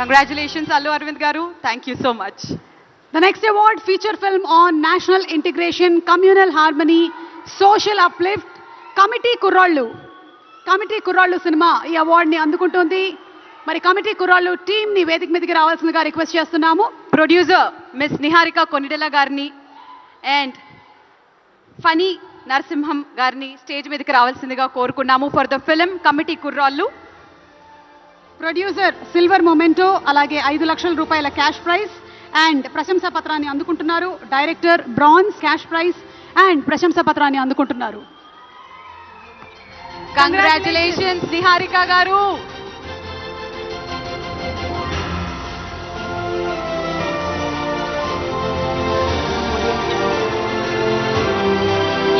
Congratulations Allu Aravind garu thank you so much the next award feature film on national integration communal harmony social uplift committee Kurrollu committee Kurrollu cinema ఈ అవార్డుని అందుకుంటుంది. మరి committee కుర్రాళ్ళు టీంని వేదిక మీదకి రావాల్సిందిగా రిక్వెస్ట్ చేస్తున్నాము. ప్రొడ్యూసర్ మిస్ నిహారిక కొనిడెల గారిని అండ్ ఫనీ నరసింహం గారిని స్టేజ్ మీదకి రావాల్సిందిగా కోరుకున్నాము. For the film committee Kurrollu producer silver memento అలాగే ఐదు లక్షల రూపాయల క్యాష్ ప్రైజ్ అండ్ ప్రశంసా పత్రాన్ని అందుకుంటున్నారు. డైరెక్టర్ బ్రాన్స్ క్యాష్ ప్రైజ్ అండ్ ప్రశంసా పత్రాన్ని అందుకుంటున్నారు. కంగ్రాచులేషన్స్ నిహారిక గారు.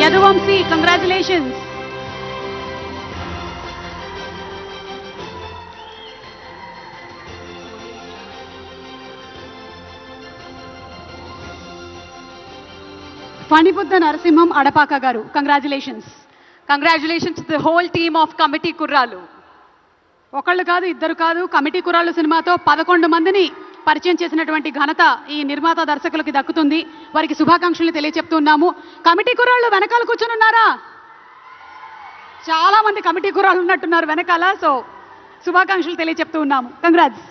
Yaduvamsi congratulations Phanibuddha Narasimham Adapaka garu. Congratulations congratulations the whole team of committee Kurrollu ఒకళ్ళు కాదు ఇద్దరు కాదు కమిటీ కుర్రాళ్ళు సినిమాతో పదకొండు మందిని పరిచయం చేసినటువంటి ఘనత ఈ నిర్మాత దర్శకులకి దక్కుతుంది. వారికి శుభాకాంక్షలు తెలియచెప్తున్నాము. కమిటీ కుర్రాళ్ళు వెనకాల కూర్చొని ఉన్నారా? చాలా మంది కమిటీ కుర్రాళ్ళు ఉన్నట్టున్నారు వెనకాల సో శుభాకాంక్షలు తెలియచెప్తూ ఉన్నాము. కంగ్రాట్స్